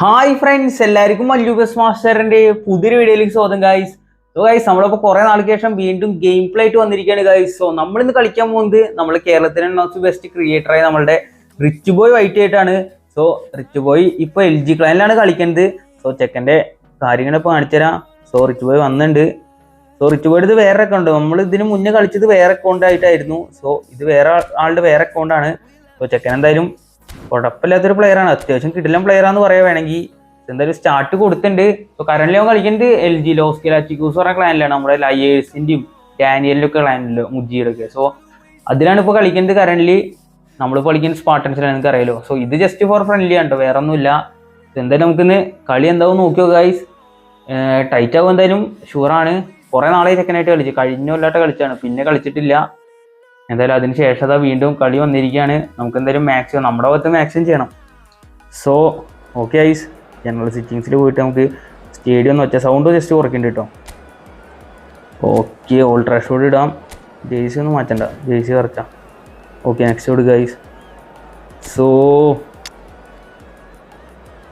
Hi friends എല്ലാവർക്കും മല്ലൂബസ് മാസ്റ്ററിന്റെ പുതിയൊരു വീഡിയോയിലേക്ക് സ്വാഗതം ഗൈസ് സോ ഗൈസ് നമ്മളിപ്പോൾ കുറേ നാൾക്ക് ശേഷം വീണ്ടും ഗെയിം പ്ലേ ആയിട്ട് വന്നിരിക്കുകയാണ് ഗൈസ് സോ നമ്മളിന്ന് കളിക്കാൻ പോകുന്നത് നമ്മൾ കേരളത്തിലെ ബെസ്റ്റ് ക്രിയേറ്ററായ നമ്മളുടെ റിച്ച് ബോയ് വൈറ്റ് ആയിട്ടാണ്. സോ റിച്ച് ബോയ് ഇപ്പോൾ എൽ ജി ക്ലൈനിലാണ് കളിക്കുന്നത്. സോ ചെക്കന്റെ കാര്യങ്ങൾ ഇപ്പൊ കാണിച്ചുതരാം സോ റിച്ച് ബോയ് വന്നിട്ടുണ്ട്. സോ റിച്ച് ബോയ് ഇത് വേറെ അക്കൗണ്ട് നമ്മൾ ഇതിന് മുന്നേ കളിച്ചത് വേറെ അക്കൗണ്ട് ആയിട്ടായിരുന്നു. സോ ഇത് വേറെ ആളുടെ വേറെ അക്കൗണ്ടാണ് സോ ചെക്കൻ എന്തായാലും കുഴപ്പമില്ലാത്തൊരു ആണ്. അത്യാവശ്യം പ്ലെയർ ആണെന്ന് പറയാ. വേണമെങ്കിൽ എന്തായാലും സ്റ്റാർട്ട് കൊടുത്തിട്ടുണ്ട്. സോ കറന്റ് അവൻ കളിക്കുന്നത് എൽ ജി ലോസ്കിലാച്ചിക്കൂസ് പറഞ്ഞ ക്ലാനിലാണ് നമ്മുടെ ലയേഴ്സിന്റെയും ഡാനിയലിന്റെ ഒക്കെ ക്ലാനിലോ മുജിയുടെ ഒക്കെ. സോ അതിലാണ് ഇപ്പോൾ കളിക്കുന്നത് കറന്റ് നമ്മളിപ്പോൾ കളിക്കുന്നത് സ്പാർട്ടൻസിലാണ് നിങ്ങൾക്ക് അറിയാലോ സോ ഇത് ജസ്റ്റ് ഫോർ ഫ്രണ്ട്ലി ആണ് കേട്ടോ വേറെ ഒന്നുമില്ല എന്തായാലും നമുക്കിന്ന് കളി എന്താവും നോക്കിയോ ഗൈസ് ടൈറ്റ് ആവും എന്തായാലും. ഷുവറാണ് കുറേ നാളെ ചെക്കനായിട്ട് കളിച്ചു. കഴിഞ്ഞ കൊല്ലാട്ട് കളിച്ചാണ് പിന്നെ കളിച്ചിട്ടില്ല. എന്തായാലും അതിന് ശേഷം അതാ വീണ്ടും കളി വന്നിരിക്കുകയാണ്. നമുക്ക് എന്തായാലും മാക്സിമം നമ്മുടെ ഭാഗത്ത് മാക്സിമം ചെയ്യണം. സോ ഓക്കെ ഐസ് ജനറൽ സിറ്റിങ്സിൽ പോയിട്ട് നമുക്ക് സ്റ്റേഡിയം ഒന്ന് വെച്ച സൗണ്ട് ജസ്റ്റ് കുറയ്ക്കുന്നുണ്ട് കേട്ടോ ഓക്കെ ഓൾ ട്രാഷോട് ഇടാം. ജേഴ്സി ഒന്നും മാറ്റണ്ട. ജേഴ്സി കുറച്ചാം ഓക്കെ നെക്സ്റ്റ് കൊടുക്കുക ice so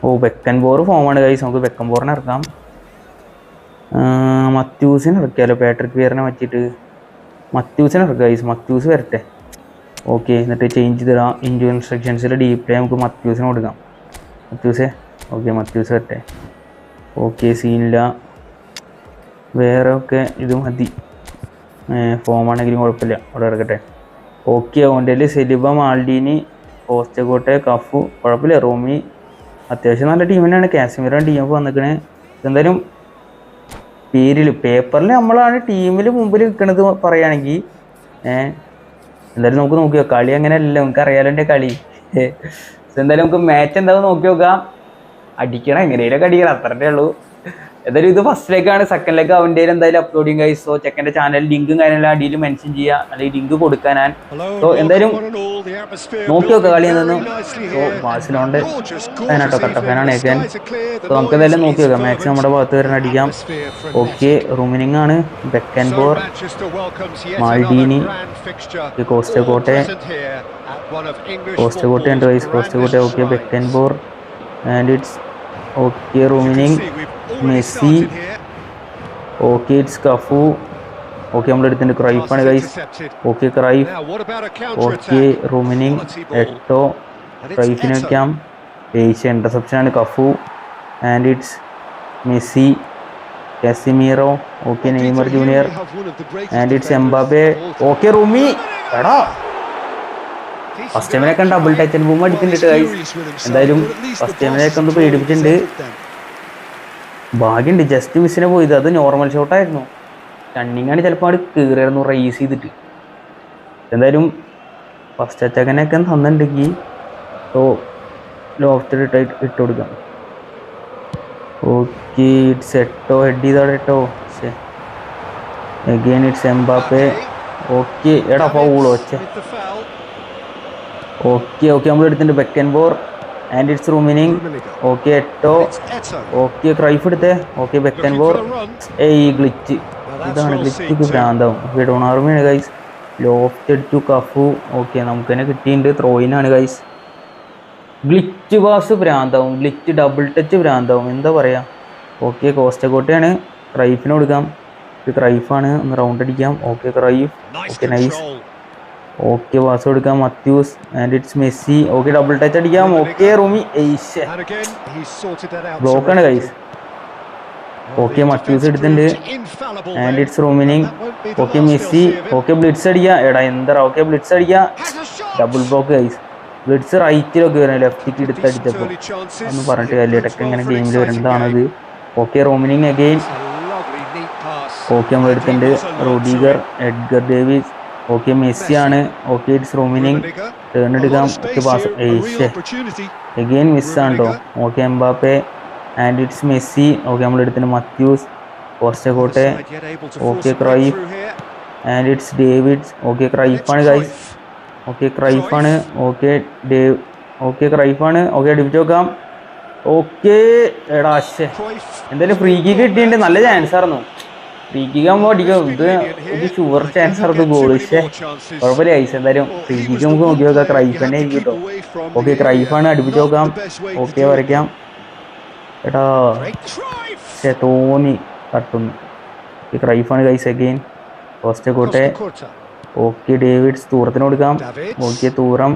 oh Beckenbauer ഫോമാണ് കൈസ് നമുക്ക് വെക്കൻ ബോറിനെ ഇറക്കാം. മത്യൂസിനെ ഇറക്കിയാലോ? പാട്രിക് വിയറിനെ വെച്ചിട്ട് മത്യൂസിനെ ഗൈസ് മത്യൂസ് വരട്ടെ. ഓക്കെ എന്നിട്ട് ചേഞ്ച് തരാം ഇൻഡു ഇൻസ്ട്രക്ഷൻസിൽ ഡീപ്ലേ നമുക്ക് മത്യൂസിന് കൊടുക്കാം. മത്യൂസേ ഓക്കെ മത്യൂസ് വരട്ടെ. ഓക്കെ സീനില്ല വേറെ ഒക്കെ ഇത് മതി. ഫോമാണെങ്കിലും കുഴപ്പമില്ല. അവിടെ ഇറക്കട്ടെ. ഓക്കെ ഓന്റെ സെലിബ മാൾഡീനി പോസ്റ്റകോട്ടെ കഫു കുഴപ്പമില്ല. റോമി അത്യാവശ്യം നല്ല ടീം തന്നെയാണ്. കാശ്മീരാണ് ടീം വന്നിക്കണേ. എന്തായാലും പേരിൽ പേപ്പറിൽ നമ്മളാണ് ടീമിൽ മുമ്പിൽ നിൽക്കുന്നത് പറയുകയാണെങ്കിൽ ഏഹ് എന്തായാലും നമുക്ക് നോക്കി നോക്കാം കളി അങ്ങനെയല്ല നമുക്ക് അറിയാലോ എന്റെ കളി എന്തായാലും നമുക്ക് മാച്ച് എന്താവും നോക്കി നോക്കാം. അടിക്കണം എങ്ങനെയൊക്കെ അടിക്കണം അത്രേ ഉള്ളൂ. എന്തായാലും ഇത് ഫസ്റ്റിലേക്കാണ് സെക്കൻഡിലേക്ക് അവന്റെ എന്തായാലും അപ്ലോഡിങ് ആയി സോ ചെക്കന്റെ ചാനൽ ലിങ്കും കാര്യങ്ങളും അടിയിൽ മെൻഷൻ ചെയ്യുക അല്ലെങ്കിൽ ലിങ്ക് കൊടുക്കാനാൻ. സോ എന്തായാലും നോക്കി നോക്കുക കളി എന്തെന്നും. സോ ബാസിലോണ്ട് ഫാനാട്ടോ കട്ട ഫാനാണ് ഏക്കാൻ സോ നമുക്ക് എന്തായാലും നോക്കി നോക്കാം. മാക്സിമം നമ്മുടെ ഭാഗത്ത് വരെ അടിക്കാം. ഓക്കെ റൂമിനിങ് ആണ്. Beckenbauer Maldini Costacurta Costacurta ഉണ്ട് vice Costacurta okay Beckenbauer and it's okay Rummenigge Messi okay it's Cafu. Okay നമ്മൾ എടുത്തിന്റെ ക്രൈഫ് ആണ് guys okay Cruyff. Okay Rummenigge Eto'o ക്രൈഫിനെ വയ്ക്കാം ഏഷ്യ ഇന്റർസെപ്ഷൻ ആണ് Cafu. And it's Messi Casemiro okay Neymar junior. And it's Mbappe okay റൂമി. എടാ. First ടൈമിനൊക്കെ double touch boom അടിക്കുന്നുണ്ട് guys എന്തായാലും ഫസ്റ്റ് ടൈമിനൊക്കെ ഒന്ന് പേടിപ്പിച്ചിട്ടുണ്ട്. ഭാഗ്യമുണ്ട് ജസ്റ്റ് മിസ്സിനെ പോയത്. അത് നോർമൽ ഷോട്ടായിരുന്നു റണ്ണിങ്ങാണ് ചിലപ്പോൾ അവിടെ കീറിയായിരുന്നു റേസ് ചെയ്തിട്ട്. എന്തായാലും ഫസ്റ്റ് അറ്റാക്കനൊക്കെ തന്നിട്ടുണ്ടെങ്കിൽ ഓ ലോഫ്റ്റ് ഇട്ട് ഇട്ട് കൊടുക്കാം. ഓക്കെ ഇറ്റ്സ് എട്ടോ ഹെഡ് ചെയ്തോടെ Eto'o again it's Mbappe okay എടാ ഒച്ച. ഓക്കെ ഓക്കെ നമ്മൾ എടുത്തിട്ടുണ്ട് Beckenbauer and it's Rummenigge okay Eto'o okay Cruyff എടുത്തേ. ഓക്കെ ബെക്കൻ ബോർ ഏയ് ഗ്ലിച്ച് ഇതാണ് ഗ്ലിച്ച് ഭ്രാന്താവും. ഓക്കെ ഡോണാർമിയാണ് ഗൈസ് ലോഫ്റ്റ് എടുത്തു കഫു ഓക്കെ നമുക്ക് തന്നെ കിട്ടിയിട്ടുണ്ട്. ത്രോയിനാണ് ഗൈസ് ഗ്ലിച്ച് പാസ് ഭ്രാന്താവും. ഗ്ലിച്ച് ഡബിൾ ടച്ച് ഭ്രാന്താവും. എന്താ പറയുക ഓക്കെ കോസ്റ്റക്കോട്ടയാണ് ക്രൈഫിന് കൊടുക്കാം. ക്രൈഫാണ് ഒന്ന് റൗണ്ട് അടിക്കാം. Okay Cruyff okay nice okay pass കൊടുക്കാം Matthaus and it's Messi. Okay double touch അടിക്കാം. ഓക്കെ റൂമി. ബ്ലോക്ക് ആണ് ഗൈസ് ഓക്കെ മത്യൂസ് എടുത്തിട്ടുണ്ട്. And it's Rummenigge okay Messi. Okay blitz അടിക്കുക. എടാ എന്താ ഓക്കെ ബ്ലിറ്റ്സ് അടിക്കുക. ഡബിൾ ബ്ലോക്ക് ഗൈസ് ബ്ലിറ്റ്സ് റൈറ്റിലൊക്കെ വരണം. ലെഫ്റ്റിക്ക് എടുത്ത് അടിച്ചപ്പോൾ. ഒന്നും പറഞ്ഞിട്ട് കാര്യമില്ല. ഇടയ്ക്ക് ഇങ്ങനെ ഗെയിമിൽ വരുന്നതാണത് ഓക്കെ റൂമിനിങ് അഗെയിൻ ഓക്കെ നമ്മൾ എടുത്തിട്ടുണ്ട്. റോഡീഗർ എഡ്ഗർ ഡേവിസ്. ഓക്കെ മെസ്സി ആണ് ഓക്കെ ഇറ്റ്സ് റൂമിനിങ് ടേൺ എടുക്കാം ഓക്കെ പാസ് അഗെയിൻ മിസ്സാണ് കേട്ടോ okay Mbappe and it's Messi. Okay നമ്മൾ എടുത്തിട്ടുണ്ട് Matthaus Costacurta okay Cruyff and it's Davids okay ക്രൈഫാണ് guys okay ക്രൈഫാണ്. ഓക്കെ ഡേവ് ഓക്കെ ക്രൈഫാണ്. ഓക്കെ അടിപ്പിച്ച് നോക്കാം. ഓക്കെ എടാ എന്തായാലും ഫ്രീ കിക്ക് കിട്ടിയിട്ടുണ്ട്. നല്ല ചാൻസ് ആയിരുന്നു. ഫ്രീ കിക്ക് ആകുമ്പോൾ അടിക്കും. ഇത് ഒരു ഷുവർ ചാൻസ് ആയിരുന്നു ഗോൾ പക്ഷേ കുഴപ്പമില്ല. ഐസ് എന്തായാലും ഫ്രീ കിക്ക് നമുക്ക് നോക്കി നോക്കാം. ക്രൈഫ് തന്നെ ആയിരിക്കും കേട്ടോ ഓക്കെ ക്രൈഫാണ് അടുപ്പിച്ച് നോക്കാം. ഓക്കെ വരയ്ക്കാം. എടാ പക്ഷേ തോന്നി. തട്ടുന്നു. ഈ ഗൈസ് ഡേവിഡ്സ് കൊടുക്കാം. Okay Thuram.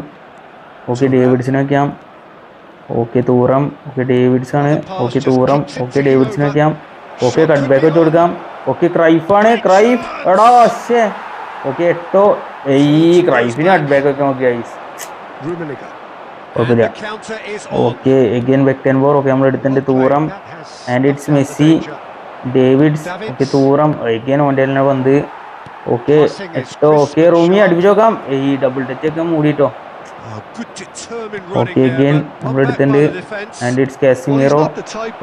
ഓക്കെ ഡേവിഡ്സിന് വയ്ക്കാം ഓക്കെ തൂറം. ഓക്കെ ഡേവിഡ്സ് ആണ്. Okay Thuram. ഓക്കെ ഡേവിഡ്സിന് വയ്ക്കാം ഓക്കെ കട്ട് ബാക്ക് വെച്ച് കൊടുക്കാം. ഓക്കെ ക്രൈഫാണ് ക്രൈഫ് എടാ ശേ ഓക്കെ എട്ടോ. ഈ ക്രൈഫിന് അഡ് ബാക്ക് വെക്കാൻ നോക്കി ice. Okay again Beckenbauer okay നമ്മൾ എടുത്തിട്ടുണ്ട് Thuram. And it's Messi. Davids okay Thuram. Again ഓന്റെ പന്ത്. Okay Eto'o. ഓക്കെ റൂമി അടിപ്പിച്ച് ഈ ഡബിൾ ടച്ച് ഒക്കെ മൂടിട്ടോ okay again defence. And it's Casemiro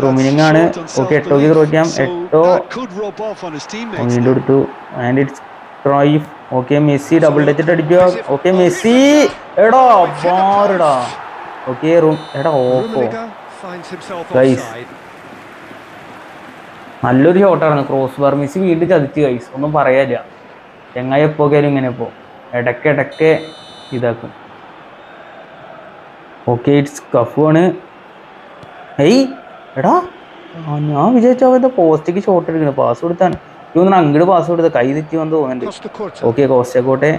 Rummenigge ആണ്. ഓക്കെ എട്ടോക്ക് ത്രോ ചെയ്യാം എട്ടോ വീണ്ടും എടുത്തു. And it's Cruyff okay Messi double ടച്ചിട്ട് അടിക്കുക ഓക്കെ മെസ്സി എടാ ബാറടാ ഓക്കെ റൂം എടാ ഓപ്പോ ഗൈസ്. നല്ലൊരു ഷോട്ടാണ് ക്രോസ് ബാർ മെസ്സി വീണ്ടും ചതിച്ച് കൈസ് ഒന്നും പറയാനില്ല. ചെങ്ങായി എപ്പോഴേലും ഇങ്ങനെ പോ. ഇടയ്ക്ക് ഇടയ്ക്ക് ഇതാക്കും. ഓക്കെ ഇറ്റ്സ് കഫു ആണ്. ഏയ് എടാ ഞാൻ വിചാരിച്ചു അവന്റെ പോസ്റ്റിക്ക് ഷോട്ട് എടുക്കണം പാസ് കൊടുത്താണ്. ഇതൊന്നും അങ്ങോട്ട് പാസ് കൊടുത്ത കൈ തെറ്റി വന്ന് തോന്നുന്നുണ്ട്. Okay Costacurta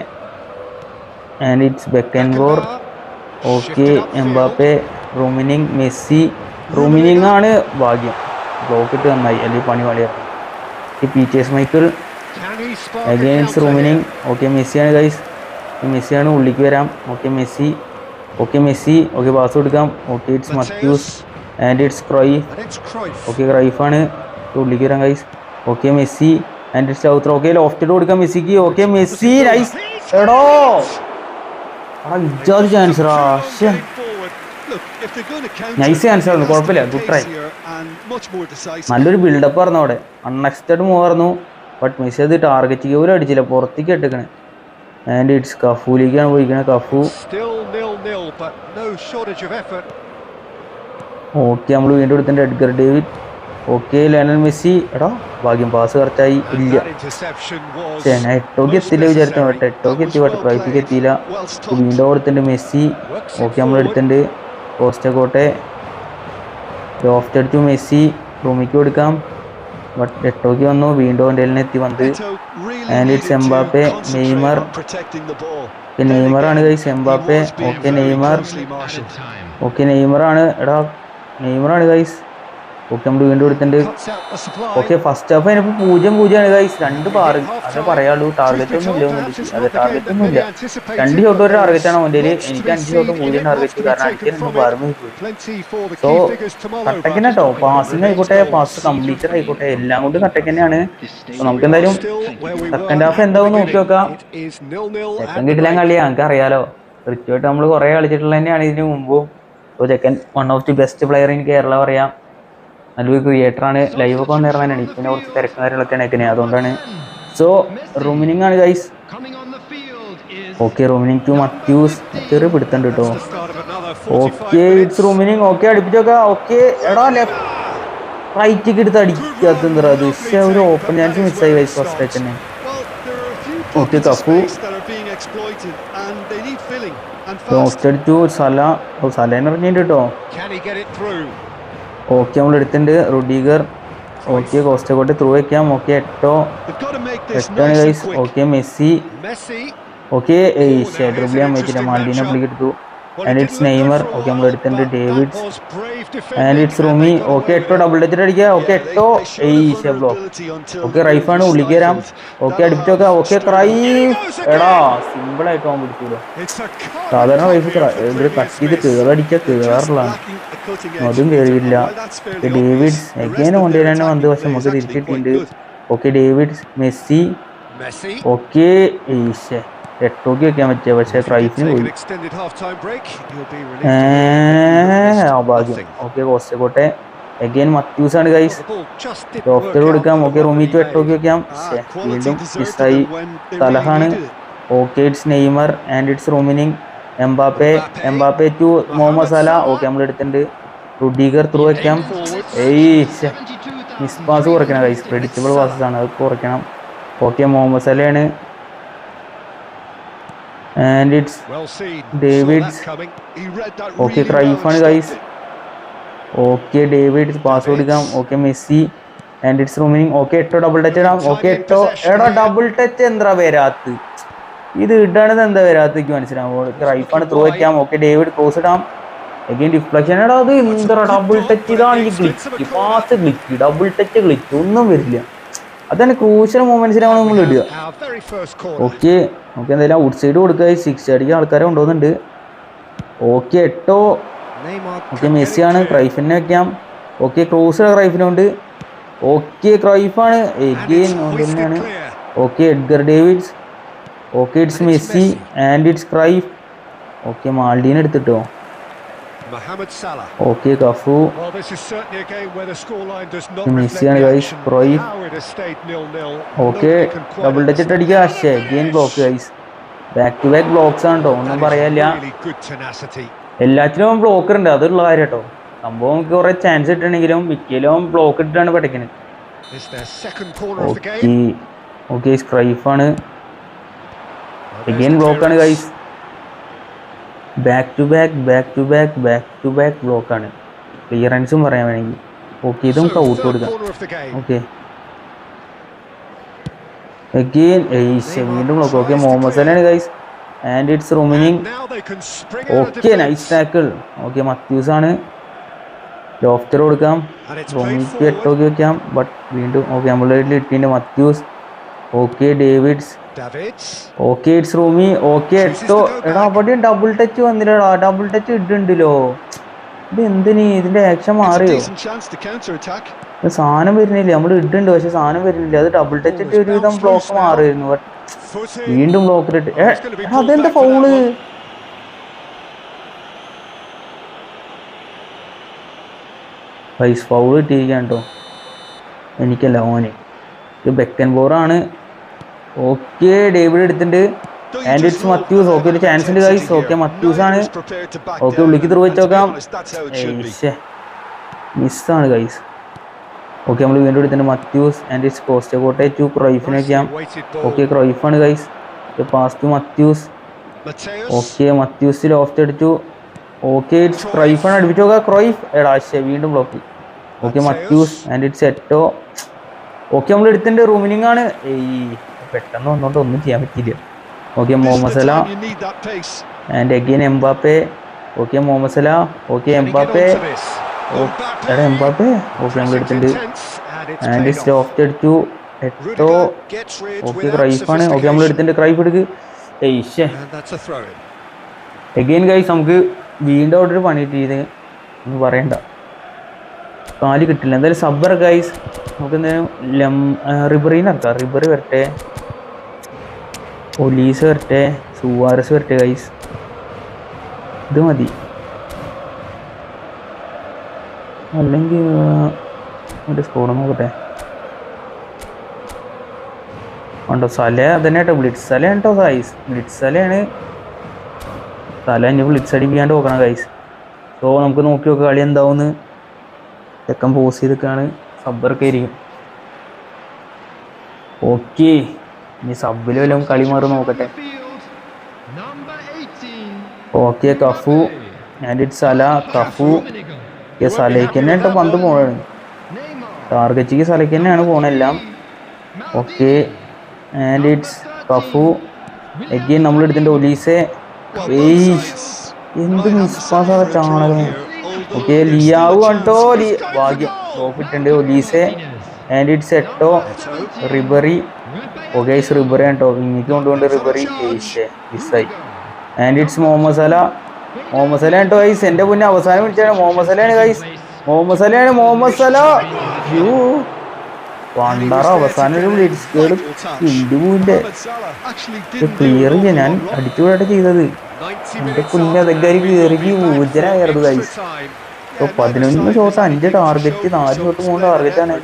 and it's Beckenbauer okay Mbappe Rummenigge Messi Rummenigge ആണ് ഭാഗ്യം. ബ്ലോക്ക് ഇട്ട് നന്നായി. അല്ലെങ്കിൽ പണി ഈ P T S Michael against against Rummenigge okay മെസ്സിയാണ് guys മെസ്സിയാണ് ഉള്ളിക്ക് വരാം. Okay Messi okay Messi. Okay pass കൊടുക്കാം. Okay it's Matthaus and it's ആണ്. ഓക്കെ ക്രൈഫാണ് ഉള്ളിക്ക് വരാം guys okay Messi. And it's Lautaro okay ലോഫ്റ്റിട്ട് കൊടുക്കാം മെസ്സിക്ക്. Okay Messi. നൈസ് എടോ. ചാൻസ് റാ നൈസ് ചാൻസ് ആണ് കുഴപ്പമില്ല. ഗുഡ് ട്രൈ നല്ലൊരു ബിൽഡപ്പ് ആയിരുന്നു അവിടെ. അൺഎക്സ്പെക്റ്റഡ് മൂവ് ആയിരുന്നു. ബട്ട് മെസ്സി അത് ടാർഗറ്റ് പോലും അടിച്ചില്ല. പുറത്തേക്ക് ഇട്ടിക്കണേ. ആൻഡ് ഇറ്റ്സ് കഫുലേക്കാണ് പോയിക്കണേ. Cafu Nil-nil, but no shortage of effort. Okay നമ്മൾ വീണ്ടും എടുത്തിട്ടുണ്ട് Edgar David okay Lionel Messi എടാ ഭാഗ്യം പാസ് കറക്റ്റായി ഇല്ല. ഞാൻ എട്ടോക്ക് എത്തില്ല വിചാരിച്ചു കേട്ടോ എട്ടോക്ക് എത്തി കേട്ടോ പ്രൈസിക്ക് എത്തിയില്ല. വീണ്ടും കൊടുത്തിട്ടുണ്ട് മെസ്സി. ഓക്കെ നമ്മൾ എടുത്തിട്ടുണ്ട് കോസ്റ്റക്കോട്ടെ ലോഫ്റ്റ് അടിച്ചു മെസ്സി. റൂമിക്ക് കൊടുക്കാം. ബട്ട് എട്ടോക്ക് വന്നു വീണ്ടും എന്റെ എത്തി വന്നത് it's Mbappe, Neymar. Okay നെയ്മറാണ് guys Mbappe okay Neymar okay നെയ്മറാണ് എടാ നെയ്മറാണ് ഗൈസ് ഓക്കെ നമ്മൾ വീണ്ടും എടുത്തിട്ടുണ്ട്. ഓക്കെ ഫസ്റ്റ് ഹാഫ് അതിനിപ്പോൾ പൂജ്യം പൂജ്യമാണ് ഗൈസ് രണ്ട് പാറ് അതെ പറയാള്ളൂ ടാർഗറ്റ് ഒന്നും ഇല്ല ഒന്നും അതെ ടാർഗറ്റ് ഒന്നും ഇല്ല. രണ്ട് ഷോട്ട് ഒരു ടാർഗറ്റ് ആണ് അവന്റെ എനിക്ക് അഞ്ച് ഷോട്ട് പൂജ്യം ടാർഗറ്റ് കാരണം അടിക്കാൻ രണ്ട് പാറും പോയി Plenty for the സോ. കട്ടക്കന്നെ കേട്ടോ പാസിങ് ആയിക്കോട്ടെ പാസ് കംപ്ലീറ്റർ ആയിക്കോട്ടെ എല്ലാം കൊണ്ടും കട്ടക്കന്നെയാണ് നമുക്ക് എന്തായാലും സെക്കൻഡ് ഹാഫ് എന്താവും നോക്കി നോക്കാം. സെക്കൻഡ് കിട്ടില്ല കളി ഞങ്ങൾക്ക് അറിയാലോ. കൃത്യമായിട്ട് നമ്മൾ കുറേ കളിച്ചിട്ടുള്ള തന്നെയാണ് ഇതിന് മുമ്പും. One of the best player in Kerala പറയാം നല്ലൊരു ക്രിയേറ്റർ ആണ്. ലൈവ് ഒക്കെ വന്നിരുന്നതാണ് ഇപ്പം കുറച്ച് തിരക്കും കാര്യങ്ങളൊക്കെയാണ് എങ്ങനെ അതുകൊണ്ടാണ്. സോ റൂമിനിങ് ആണ് guys okay Rummenigge to Matthaus ചെറിയ പിടുത്തുണ്ട് കേട്ടോ the start of another 45 okay it's Rummenigge okay അടുപ്പിച്ചൊക്കെ okay എടാ ലെഫ്റ്റ് റൈറ്റിക്ക് എടുത്ത് അടിക്കാത്ത അത് പക്ഷേ ഒരു ഓപ്പൺ ചാൻസ് മിസ്സായി ഗൈസ് ഫസ്റ്റ് തന്നെ. ഓക്കെ കപ്പു ലോസ്റ്റ് അടിച്ചു സല എന്ന് ഇറങ്ങിയിട്ട് കേട്ടോ ഓക്കെ നമ്മൾ എടുത്തിട്ടുണ്ട്. റുഡീഗർ ഓക്കെ കോസ്റ്റക്കോട്ടെ ത്രൂ വെക്കാം. Okay Eto'o? എട്ടാണ് guys okay Messi. Okay okay dribble ചെയ്യാൻ പറ്റില്ല എടുത്തു ആൻഡ് ഇറ്റ്സ് നെയ്മർ. ഓക്കെ നമ്മൾ എടുത്തിട്ടുണ്ട് Davids and it's Rumi. Okay Eto'o? Double ടച്ചിട്ട് അടിക്കുക. Okay Eto'o? Asia block okay റൈഫാണ് ഉള്ളിക്ക് വരാം. ഓക്കെ അടുപ്പിച്ചോക്കെ ഓക്കെ ക്രൈ എടാ സിമ്പിൾ ആയിട്ട് a cut. സാധാരണ റൈഫ് കട്ട് ചെയ്ത് കേറടിക്കുക കേറാറില്ലാണ് അതും കയറിയില്ല ഡേവിഡ്സ് എഗൈൻ കൊണ്ടുവരാൻ വന്ന് പക്ഷെ നമുക്ക് തിരിച്ചിട്ടുണ്ട്. Okay Davids Messi. ഓക്കെ ഈശേ. എട്ടോക്ക് വെക്കാൻ പറ്റിയ. പക്ഷെ ക്രൈസിന് പോയി. an extended half-time break. He'll be relieved. ഏ, ആ ഭാഗ്യം ഓക്കെ കോസ്റ്റക്കോട്ടെ എഗൈൻ മത്യൂസ് ആണ് ഗൈസ് ഡോക്ടർ കൊടുക്കാം. ഓക്കെ റൂമിറ്റ് എട്ടോക്ക് വെക്കാം. വീണ്ടും മിസ്സായി തലഹാണ് okay it's Neymar and it's Rummenigge Mbappe Mbappe to Mohamed Salah. Okay നമ്മൾ എടുത്തിട്ടുണ്ട്. റുഡീഗർ ത്രൂ വയ്ക്കാം ഏയ് മിസ് പാസ് കുറയ്ക്കണം കൈസ് പ്രെഡിക്റ്റബിൾ പാസസ് ആണ്. അത് കുറയ്ക്കണം. ഓക്കെ മുഹമ്മദ് സലയാണ്. ആൻഡ് ഇറ്റ്സ് ഡേവിഡ്സ് ഓക്കെ ക്രൈഫാണ് ഗൈസ് ഓക്കെ ഡേവിഡ് പാസ് കൊടുക്കാം. Okay Messi and it's Rummenigge okay Eto'o double touch ഇടാം. Okay Eto'o. എടാ ഡബിൾ ടച്ച് എന്താ വരാത്ത് ഇത് ഇടാണത് എന്താ വരാത്തേക്ക് മനസ്സിലാവും. റൈഫാണ് ത്രൂ വയ്ക്കാം ഓക്കെ ഡേവിഡ് ക്രോസ് ഇടാം. എഗെയിൻ ഡിഫ്ലക്ഷൻ എടാ അത് എന്താ ഡബിൾ ടച്ച് ഇതാണ് ഈ glitch pass glitch double touch glitch ഒന്നും വരില്ല. അതാണ് ക്രൂഷ്യൽ മൂമെന്റ്സിലാണ് നമ്മൾ ഇടുക. ഓക്കെ നമുക്ക് എന്തായാലും ഔട്ട് സൈഡ് കൊടുക്കുക സിക്സ് അടിക്കാൻ ആൾക്കാരെ കൊണ്ടുപോകുന്നുണ്ട്. Okay Eto'o. ഓക്കെ മെസ്സിയാണ്. ക്രൈഫിനെ വെക്കാം. ഓക്കെ ക്രോസ് ക്രൈഫിനുണ്ട് ഓക്കെ ക്രൈഫാണ് എഗെയിൻ തന്നെയാണ്. Okay Edgar Davids okay it's Messi and it's cry okay Maldini എടുത്തിട്ടോ? ഓക്കെ കഫു ആണ് ഗൈസ് ക്രൈ ഓക്കെ ഡബിൾ ടച്ച് ഇട്ട് അടിക്കുക പക്ഷേ game block guys back to back blocks ആണ് കേട്ടോ ഒന്നും പറയാനില്ല എല്ലാത്തിനും ബ്ലോക്ക് ഉണ്ട് അതൊരുള്ള കാര്യം കേട്ടോ സംഭവം നമുക്ക് കുറെ ചാൻസ് ഇട്ടുണ്ടെങ്കിലും മിക്കയിലും ബ്ലോക്ക് ഇട്ടിട്ടാണ് പഠിക്കുന്നത് ഓക്കെ ഓക്കെ ക്രൈഫാണ് എഗെയിൻ the ബ്ലോക്ക് ആണ് clearance. Guys back to back back to back back to back block ആണ്. ക്ലിയറൻസും പറയാൻ വേണമെങ്കിൽ. ഓക്കെ ഇതും ഔട്ട് കൊടുക്കാം. of the game. വീണ്ടും block okay Mohamed സലാണ് guys and it's Rummenigge okay nice tackle okay Matthaus ആണ്. Laughter കൊടുക്കാം. റോമിക്ക്. എട്ടോക്കി വെക്കാം ബട്ട് വീണ്ടും ഓക്കെ നമ്മളെ ഇട്ടിന്റെ Matthaus okay Davids. Okay it's Rumi okay Eto'o എടാ അവിടെ ഡബിൾ ടച്ച് വന്നില്ലടാ. ഡബിൾ ടച്ച് ഇടുണ്ടല്ലോ ഇത് എന്തിന്? ഇതിന്റെ ആക്ഷൻ മാറിയോ? സാധനം വരുന്നില്ല. നമ്മൾ ഇടുണ്ട് പക്ഷെ സാധനം വരുന്നില്ല. അത് ഡബിൾ ടച്ച് ഇട്ട് ഒരുവിധം ബ്ലോക്ക് മാറിയിരുന്നു. വീണ്ടും ബ്ലോക്ക് ഇട്ട് ഏ, എടാ, അതെന്താ ഫൗൾ പൈസ ഫൗൾ കിട്ടിയിരിക്കാൻ കേട്ടോ. എനിക്കല്ല ഓന് ഇത് ബെക്കൻ ബോറാണ് ഓക്കെ ഡേവിഡ് എടുത്തിട്ടുണ്ട്. ആൻഡ് ഇറ്റ്സ് മത്യൂസ് ഓക്കെ ഒരു ചാൻസ് ഉണ്ട് ഗൈസ് ഓക്കെ മത്യൂസ് ആണ്. ഓക്കെ ഉള്ളിക്ക് ത്രൂ വെച്ച് നോക്കാം. മിസ്സാണ് ഗൈസ് ഓക്കെ നമ്മൾ വീണ്ടും എടുത്തിട്ടുണ്ട് മത്യൂസ് ആൻഡ് ഇറ്റ്സ് കോസ്റ്റ് കോട്ടെ ടു ക്രൈഫിനെ വെക്കാം. Ball. Okay ക്രൈഫാണ് guys pass to Matthaus. Okay Matthaus loft അടിച്ചു ഓക്കെ ഇറ്റ്സ് ക്രൈഫാണ് അടുപ്പിച്ചു നോക്കുക ക്രൈഫ് എടാ ശേ വീണ്ടും block okay Matthaus and it's Eto'o okay നമ്മൾ എടുത്തിട്ടുണ്ട് റൂമിനിങ് ആണ്. ഏയ്. പെട്ടെന്ന് വന്നോണ്ട് ഒന്നും ചെയ്യാൻ പറ്റിയില്ല. Okay Mohamed Salah. And again Mbappe. Okay Mohamed Salah. Okay Mbappe. എടാ എംബാപ്പെ. ഓക്കെ നമ്മൾ എടുത്തിട്ടുണ്ട് ആൻഡ് paid എടുത്തു. എട്ടോ ഓക്കെ ക്രൈഫാണ് ഓക്കെ നമ്മൾ. എടുത്തിട്ടുണ്ട് ക്രൈഫ് എടുക്ക്. ഏയ്ഷേ. എഗെയിൻ ഗൈസ് നമുക്ക് വീണ്ടും അവിടെ ഒരു പണി കിട്ടിയത് ഒന്നും പറയണ്ട. കാൽ കിട്ടില്ല. എന്തായാലും സബ്ബർ ഗൈസ് നമുക്ക് എന്തായാലും ലം റിബറിന്ന് ഇറക്കാം. റിബറി വരട്ടെ. ഒലീസ് വരട്ടെ സുവാരസ് വരട്ടെ ഗൈസ് ഇത് മതി. അല്ലെങ്കിൽ ഒരു സ്കോർ നോക്കട്ടെ. ഉണ്ടോ സല അതന്നെ കേട്ടോ ബ്ലിറ്റ്സ് സല കേട്ടോ ഗൈസ് ബ്ലിറ്റ്സ് സലയാണ് സല ഇനി ബ്ലിറ്റ്സ് അടിപ്പിക്കാണ്ട് നോക്കണം ഗൈസ് സോ നമുക്ക് നോക്കി നോക്കാം കളി എന്താവുമെന്ന് ചെക്കൻ പോസ് ചെയ്തൊക്കെയാണ് സബ്ബറൊക്കെ ആയിരിക്കും. ഓക്കെ ഇനി സബ്ബിൽ വല്ലതും കളി മാറി നോക്കട്ടെ. Okay Cafu. And it Salah Cafu. Okay സലയ്ക്ക് തന്നെ കേട്ടോ പന്ത് പോണത് ടാർഗറ്റിക്ക് സലയ്ക്ക് തന്നെയാണ് പോണെല്ലാം okay and it's Cafu. Again നമ്മൾ എടുത്തിട്ടുണ്ട് ഒലീസെ. ഏയ് എന്ത് മിസ്പാസ് ചാണകം. Okay Leao. ലി- ഭാഗ്യം. For goal. Olise. And it's Eto'o Ribery ഒഗൈസ് Ribery കേട്ടോ ഇങ്ങിക്ക് കൊണ്ടുകൊണ്ട് റിബറി ഏഷ്യ മിസ്സായി and it's Mohamed Salah Mohamed Salah കേട്ടോ ഗൈസ് എന്റെ മുന്നേ അവസാനം വിളിച്ചാണ് മുഹമ്മദ് സലയാണ് ഗൈസ് മുഹമ്മദ് സലയാണ് മുഹമ്മദ് സല യൂ പണ്ടാറ അവസാനം ഒരു do ക്ലിയർ ചെയ്യാം ഞാൻ. അടിച്ചുവിടട്ടെ ചെയ്തത് 90 എന്റെ കുഞ്ഞ് അതൊക്കെ കയറി for ഗൈസ്. ഇപ്പൊ പതിനൊന്ന് ഷോട്ട് അഞ്ച് ടാർഗറ്റ് നാല് ഷോട്ട് മൂന്ന് ടാർഗറ്റ് ആണ്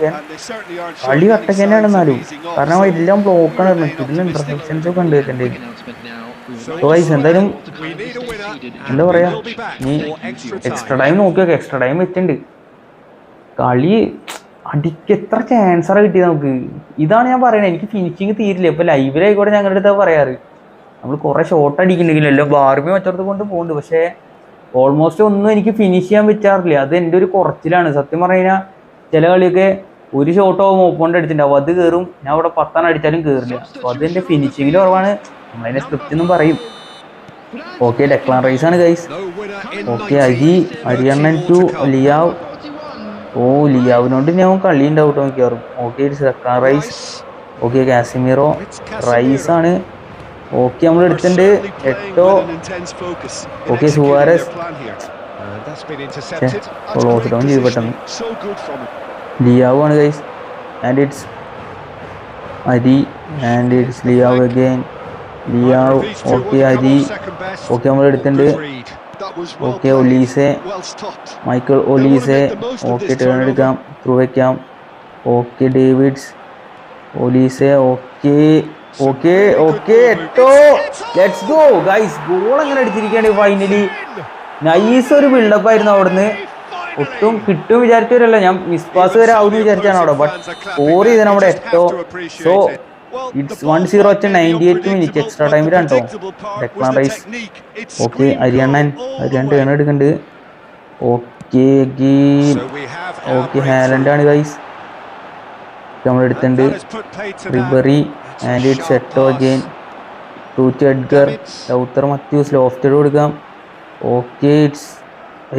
കളി കട്ടക്ക് തന്നെയാണ് എന്നാലും. കാരണം എല്ലാം ബ്ലോക്ക് ആണ്. ഇതിന്. ഇന്റർസെപ്ഷൻസ് ഒക്കെ ഉണ്ട് ഇതിന്റെ. So So എന്തായാലും എന്താ പറയാ? നീ എക്സ്ട്രാ ടൈം നോക്കി നോക്കി എക്സ്ട്രാ ടൈം വെച്ചിട്ടുണ്ട് കളി അടിക്ക് എത്ര ചാൻസറാ കിട്ടിയത് നമുക്ക്? ഇതാണ് ഞാൻ പറയുന്നത് എനിക്ക് ഫിനിഷിങ് തീരില്ല. ഇപ്പൊ ലൈവിലായിക്കോട്ടെ ഞങ്ങളുടെ അടുത്ത് പറയാറ്. നമ്മൾ കുറെ ഷോട്ട് അടിക്കുന്നുണ്ടെങ്കിലും എല്ലാം ബാർബി മറ്റടുത്ത് കൊണ്ട് പോകുന്നുണ്ട് പക്ഷേ ഓൾമോസ്റ്റ് ഒന്നും എനിക്ക് ഫിനിഷ് ചെയ്യാൻ പറ്റാറില്ല. അത് എന്റെ ഒരു കുറച്ചിലാണ്. സത്യം പറഞ്ഞു ചില കളിയൊക്കെ ഒരു ഷോട്ടോ ഓപ്പോണ്ട് അടിച്ചിട്ടുണ്ടാവും അത് കയറും ഞാൻ അവിടെ പത്താണ് അടിച്ചാലും കയറില്ല അപ്പോൾ അത് എന്റെ ഫിനിഷിങ്ങിൽ കുറവാണ്. നമ്മളതിന്റെ സ്ക്രിപ്റ്റ് എന്നും പറയും. ഓക്കെ ഡെക്ലാൻ റൈസ് ആണ് ഗൈസ് ഓക്കെ 90 അജി അരിയണ്ണൻ ടു ലിയാവ്. ഓ ലിയാവിനോട് ഞാൻ കളി ഉണ്ടാവും കേട്ടോ മിക്കവാറും. Okay Declan Rice okay Casemiro Rice ആണ്. ഓക്കെ നമ്മൾ എടുത്തിട്ടുണ്ട്. എട്ടോ? ഓക്കെ സുവാരസ് ക്ലോസ് ഡൗൺ ചെയ്ത് പെട്ടെന്ന്. ലിയാവ് ആണ് ഗൈസ് ആൻഡ് ഇറ്റ്സ് അരി. And it's Leao again Leao. Okay അരി. ഓക്കെ നമ്മൾ എടുത്തിട്ടുണ്ട്. Okay Olise. Michael Olise. Okay turn എടുക്കാം. ത്രൂ വയ്ക്കാം okay Davids Olise. Okay okay okay Eto'o. Let's go guys goal അങ്ങനെ അടിച്ചിരിക്കുകയാണ് ഫൈനലി നൈസ് ഒരു ബിൽഡപ്പ് ആയിരുന്നു അവിടുന്ന്. ഒട്ടും കിട്ടും വിചാരിച്ചവരല്ല. ഞാൻ മിസ് പാസ് വരെ ആവുമെന്ന് വിചാരിച്ചാണ് അവിടെ. ബട്ട് സ്കോർ ചെയ്ത് നമ്മുടെ Eto'o. So it's one zero ഒറ്റ നയന്റി എയ്റ്റ് മിനിറ്റ് എക്സ്ട്രാ ടൈമിലാണ് കേട്ടോ ഡെക്ലാൻ റൈസ് ഓക്കെ അരിയണ്ണൻ. അരിയണ്ണൻ ടേൺ എടുക്കുന്നുണ്ട്. ഓക്കെ ഓക്കെ ഹാലൻഡാണ് ഗൈസ് നമ്മൾ എടുത്തിട്ടുണ്ട്. റിബറി ആൻഡ് ഇറ്റ്സ് ജെയിൻ ടൂച്ച് എഡ്ഗർ ലൗത്തർ മത്യൂസ് ലോഫ്റ്റഡ് കൊടുക്കാം. ഓക്കെ ഇറ്റ്സ്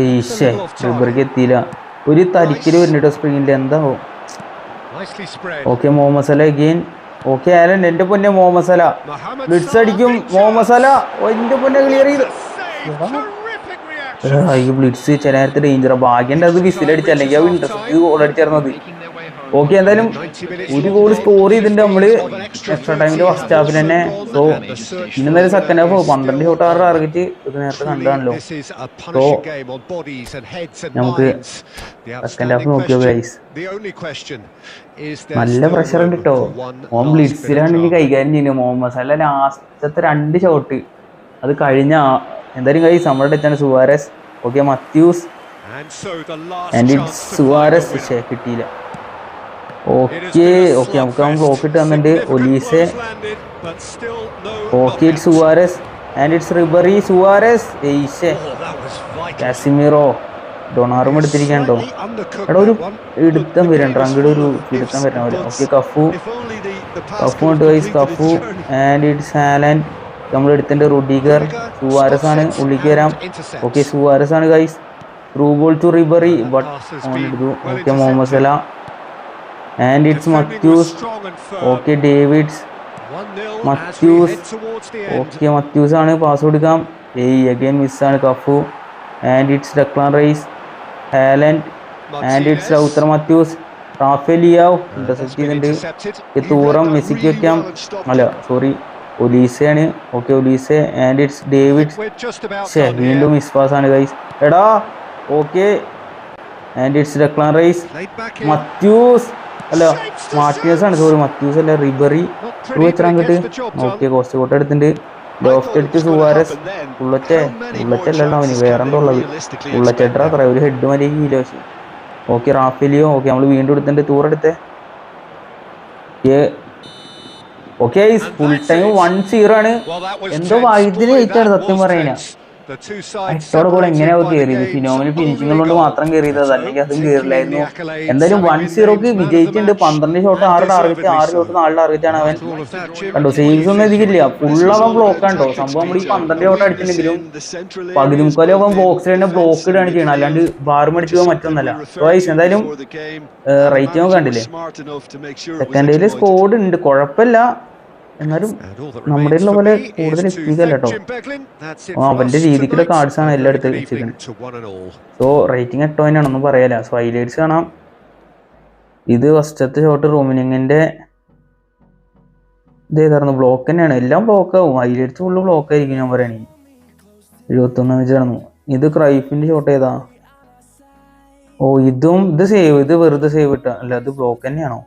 ഈശേ സൂപ്പർക്ക് എത്തിയില്ല. ഒരു തരിക്കൽ വരുന്നുണ്ട് സ്പ്രിങ്ങിന്റെ. എന്താവോ? Okay Mohamed Salah again okay ആലൻ എന്റെ പൊന്നെ മുഹമ്മദ് സല ബ്ലിറ്റ്സ് അടിക്കും. മുഹമ്മദ് സല ഓ, എന്റെ പൊന്നെ ക്ലിയർ ചെയ്ത്. ഈ ബ്ലിറ്റ്സ് ചില നേരത്തെ ഡേഞ്ചറാണ് ഭാഗ്യം അത് വിസിലടിച്ചല്ലെങ്കിൽ ആ ഇൻട്രസ്റ്റ് ഗോൾ അടിച്ചിരുന്നത്. ഓക്കെ എന്തായാലും ഒരു ഗോൾ സ്കോർ ചെയ്തിട്ടുണ്ട് നമ്മൾ. എക്സ്ട്രാ ടൈമിൽ ഫസ്റ്റ് ഹാഫിൽ തന്നെ. സോ ഇന്നെന്തായാലും സെക്കൻഡ് ഹാഫ് പന്ത്രണ്ട് ഷോട്ട് ആറ് ടാർഗറ്റ് ഇത് നേരത്തെ കണ്ടാണല്ലോ സോ നമുക്ക് സെക്കൻഡ് ഹാഫ് നോക്കിയോ ഗൈസ് നല്ല പ്രഷർ ഉണ്ട് കേട്ടോ ഓൻ ബ്ലിറ്റ്സിലാണ് ഇനി കൈകാര്യം ചെയ്യുന്നത്. മുഹമ്മദ് സല ലാസ്റ്റത്തെ രണ്ട് ഷോട്ട് അത് കഴിഞ്ഞ എന്തായാലും കൈ നമ്മുടെ ടച്ചാണ് Suarez. Okay Matthaus and it Suarez. കിട്ടിയില്ല. ഓക്കെ ഓക്കെ നമുക്ക് അവൻ ബ്ലോക്ക് ഇട്ട് തന്നിട്ടുണ്ട് Olise okay it Suarez and it's Ribery Suarez എയ്ഷെ Casemiro ഡൊണാറും എടുത്തിരിക്കണ്ടോ എടാ ഒരു ഇടുത്തം വരണ്ട അങ്ങോട്ട് ഒരു ഇടുത്തം വരണം പോലെ ഓക്കെ കഫു. കഫു ഉണ്ട് വൈസ് കഫു. ആൻഡ് ഇറ്റ്സ് ആലൻഡ് നമ്മൾ എടുത്തിട്ടുണ്ട് റുഡിഗർ സുവാരസ് ആണ് ഉള്ളിക്ക് വരാം. ഓക്കെ സുവാരസ് ആണ് ഗൈസ് റൂബോൾ ബോൾ ടു റിബറി ബട്ട് ഓൺ എടുത്തു. Okay Mohamed Salah and it's Matthaus okay Davids Matthaus okay Matthaus ആണ് പാസ് കൊടുക്കാം. ഏയ് again മിസ്സാണ് Cafu and it's Declan Rice Haaland and it's Rowther Matthaus റാഫേലിയാവ് ഇന്റർസെപ്റ്റ് ചെയ്തിട്ടുണ്ട്. തൂറം മെസ്സിക്ക് വെക്കാം. അല്ല sorry ഒലീസയാണ്. Okay Olise. And it's David വീണ്ടും മിസ്പാസ് ആണ് ഗൈസ് എടാ okay and it's Declan Rice Matthaus അല്ല മാർട്ടിനസ് ആണ്. സോറി മത്യൂസ് അല്ല റിബറി വെച്ചാൽ അങ്ങോട്ട് ഓക്കെ കോസ്റ്റ് കോട്ട എടുത്തിട്ടുണ്ട്. ലോഫ്റ്റ് അടിച്ച് സുവാരസ് ബുള്ളറ്റ് ബുള്ളറ്റ് അല്ലല്ലോ അവന് വേറെ എന്തോ ഉള്ളത് ഉള്ളച്ചെട്ര അത്ര ഒരു ഹെഡ് മതി കിലോശി ഓക്കെ റാഫേലിയോ ഓക്കെ നമ്മൾ വീണ്ടും എടുത്തിട്ടുണ്ട്. ടൂറെടുത്തേ okay full time one zero ആണ്. എന്തോ വൈദ്യുതി ജയിച്ചാണ് സത്യം പറയുന്ന എട്ടോടെ കൂടെ എങ്ങനെയാ കയറിയത് ഫിനോമിന് ഫിനിഷിംഗ് കൊണ്ട് മാത്രം കയറിയത് അല്ലെങ്കിൽ അതും കയറില്ലായിരുന്നു എന്തായാലും വൺ സീറോക്ക് വിജയിച്ചിട്ടുണ്ട്. പന്ത്രണ്ട് ഷോട്ട് ആറ് ടാർഗറ്റ് ആറ് ഷോട്ട് നാല് ടാർഗറ്റ് ആണ് അവൻ. കണ്ടോ? സേവ്സ് ഒന്നും എത്തിക്കില്ല ഫുൾ അവൻ ബ്ലോക്ക് കണ്ടോ? സംഭവം നമ്മൾ ഈ പന്ത്രണ്ട് ഷോട്ട് അടിച്ചിട്ടുണ്ടെങ്കിലും പകുതി മുക്കാലും അവൻ ബോക്സിൽ തന്നെ ബ്ലോക്ക് ഇടുകയാണ് ചെയ്യണം അല്ലാണ്ട് ബാറും അടിക്കുക മറ്റൊന്നല്ല എന്തായാലും റേറ്റ് കണ്ടില്ലേ? സെക്കൻഡ് സ്കോഡ് ഉണ്ട്. കുഴപ്പമില്ല. എന്നാലും നമ്മുടെ പോലെ കൂടുതൽ എത്തിക്കല്ല കേട്ടോ ആ, അവന്റെ രീതിക്കുള്ള കാർഡ്സ് ആണ് എല്ലായിടത്തും വെച്ചിരിക്കുന്നത് സോ റേറ്റിംഗ് എട്ടോ തന്നെയാണെന്നും പറയാല സോ ഹൈലൈറ്റ്സ് കാണാം. ഇത് ഫസ്റ്റത്തെ ഷോട്ട് റൂമിനിങ്ങിന്റെ ഇത് ഏതായിരുന്നു? ബ്ലോക്ക് തന്നെയാണ്. എല്ലാം ബ്ലോക്ക് ആവും. ഹൈലൈറ്റ്സ് ഫുള്ള് ബ്ലോക്ക് ആയിരിക്കും ഞാൻ പറയണേ. എഴുപത്തൊന്നാം വെച്ച് നടന്നു ഇത് ക്രൈഫിന്റെ ഷോട്ട് ഏതാ? ഓ ഇതും ഇത് സേവ് ഇത് വെറുതെ സേവ് ഇട്ട. അല്ല അത് ബ്ലോക്ക് തന്നെയാണോ?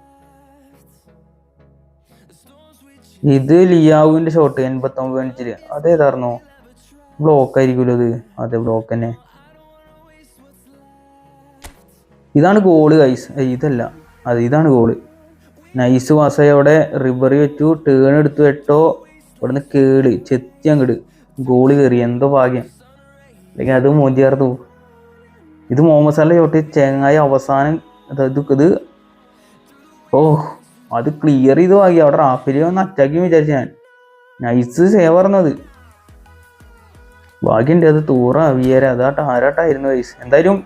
ഇത് ലിയാവുവിന്റെ ഷോട്ട് എൺപത്തൊമ്പത് മിനിറ്റിൽ അതേതായിരുന്നു ബ്ലോക്ക് ആയിരിക്കുമല്ലോ അത് അതെ ബ്ലോക്ക് തന്നെ. ഇതാണ് ഗോൾ ഗൈസ് ഇതല്ല. അത് ഇതാണ് ഗോൾ നൈസ് പാസ്സായി അവിടെ റിബറി വെച്ചു. ടേൺ എടുത്തു വെട്ടോ ഇവിടുന്ന് കേട്. ചെത്തി അങ്ങട്. ഗോൾ കയറി എന്തോ ഭാഗ്യം. അല്ലെങ്കിൽ അത് മോചിയാർന്നു ഇത് മുഹമ്മദ് സാലിന്റെ ചോട്ടി ചെങ്ങായി അവസാനം. ഇത് ഇത്. ഓ അത് ക്ലിയർ ചെയ്ത് വാങ്ങി. അവിടെ റാഫിലി ഒന്ന് അറ്റാക്കി വിചാരിച്ചു ഞാൻ. നൈസ് സേവ് പറഞ്ഞത് ഭാഗ്യണ്ട് അത് തൂറ അവിയര അതാട്ട് ആരാട്ടായിരുന്നു ഗൈസ് എന്തായാലും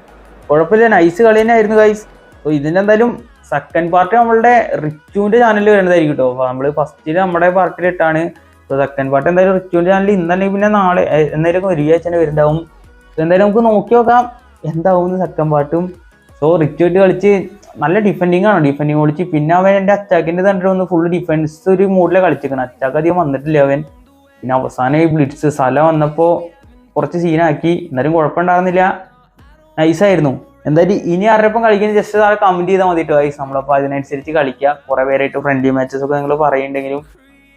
കുഴപ്പമില്ല. നൈസ് കളി തന്നെ ആയിരുന്നു ഗൈസ് അപ്പോൾ ഇതിന്റെ എന്തായാലും സെക്കൻഡ് പാർട്ട് നമ്മളുടെ റിച്ചുവിന്റെ ചാനലിൽ വരുന്നതായിരിക്കും കേട്ടോ നമ്മൾ ഫസ്റ്റിൽ നമ്മുടെ പാർട്ടിൽ ഇട്ടാണ്. സോ സെക്കൻഡ് പാർട്ട് എന്തായാലും റിച്ചുവിന്റെ ചാനലിൽ ഇന്നല്ലെങ്കിൽ പിന്നെ നാളെ എന്തായാലും ഒരു ആഴ്ച വരുന്നുണ്ടാവും. എന്തായാലും നമുക്ക് നോക്കി നോക്കാം. എന്താവും സെക്കൻഡ് പാർട്ടും സോ റിച്ചുവായിട്ട് കളിച്ച് നല്ല ഡിഫെൻഡിങ് ആണ്. ഡിഫെൻഡിങ് ഓടിച്ച് പിന്നെ അവൻ എന്റെ അറ്റാക്കിന്റെ തണ്ടിൽ വന്ന് ഫുൾ ഡിഫൻസ് ഒരു മൂഡിലെ കളിച്ചിരിക്കണം. അറ്റാക്ക് അധികം വന്നിട്ടില്ല അവൻ. പിന്നെ അവസാനം ഈ ബ്ലിറ്റ്സ് സ്ഥലം വന്നപ്പോൾ കുറച്ച് സീനാക്കി എന്നാലും കുഴപ്പമുണ്ടായിരുന്നില്ല. നൈസായിരുന്നു എന്തായാലും ഇനി ആരുടെപ്പം കളിക്കുന്ന ജസ്റ്റ് സാറെ കമന്റ് ചെയ്താൽ മതി കേട്ടോ ഗൈസ് നമ്മളപ്പോൾ അതിനനുസരിച്ച് കളിക്കുക കുറേ പേരായിട്ട് ഫ്രണ്ട്ലി മാച്ചസ് ഒക്കെ നിങ്ങൾ പറയുന്നുണ്ടെങ്കിലും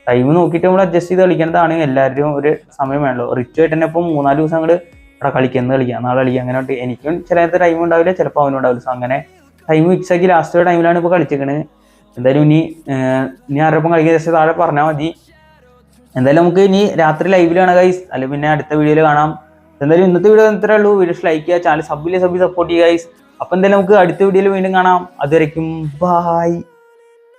ടൈം നോക്കിയിട്ട് നമ്മൾ അഡ്ജസ്റ്റ് ചെയ്ത് കളിക്കേണ്ടതാണ്. എല്ലാവരും ഒരു സമയം വേണമല്ലോ റിച്ച് ആയിട്ട് തന്നെ ഇപ്പം മൂന്നാൽ ദിവസം അങ്ങോട്ട് ഇവിടെ കളിക്കുന്നത് കളിക്കാം നാളെ കളിക്കുക അങ്ങനെ എനിക്കും ചില ടൈം ഉണ്ടാവില്ല ചിലപ്പോൾ അവനും ഉണ്ടാവില്ല. അങ്ങനെ ടൈം ഫിക്സ് ആക്കി ലാസ്റ്റ് ടൈമിലാണ് ഇപ്പൊ കളിച്ചിരിക്കണത് എന്തായാലും ഇനി ഇനി ആരുടെപ്പം കളിക്കുന്ന ദിവസം താഴെ പറഞ്ഞാൽ മതി. എന്തായാലും നമുക്ക് ഇനി രാത്രി ലൈവിൽ കാണാം ഗൈസ് അല്ലെങ്കിൽ പിന്നെ അടുത്ത വീഡിയോയിൽ കാണാം. എന്തായാലും ഇന്നത്തെ വീഡിയോ ഇത്രേ ഉള്ളൂ. വീഡിയോസ് ലൈക്ക് ചെയ്യുക. ചാനൽ സബ്ബിലെ സബ്ബി സപ്പോർട്ട് ചെയ്യുക ഗൈസ് അപ്പോൾ എന്തായാലും നമുക്ക് അടുത്ത വീഡിയോയിൽ വീണ്ടും കാണാം. അതുവരയ്ക്കും ബായ്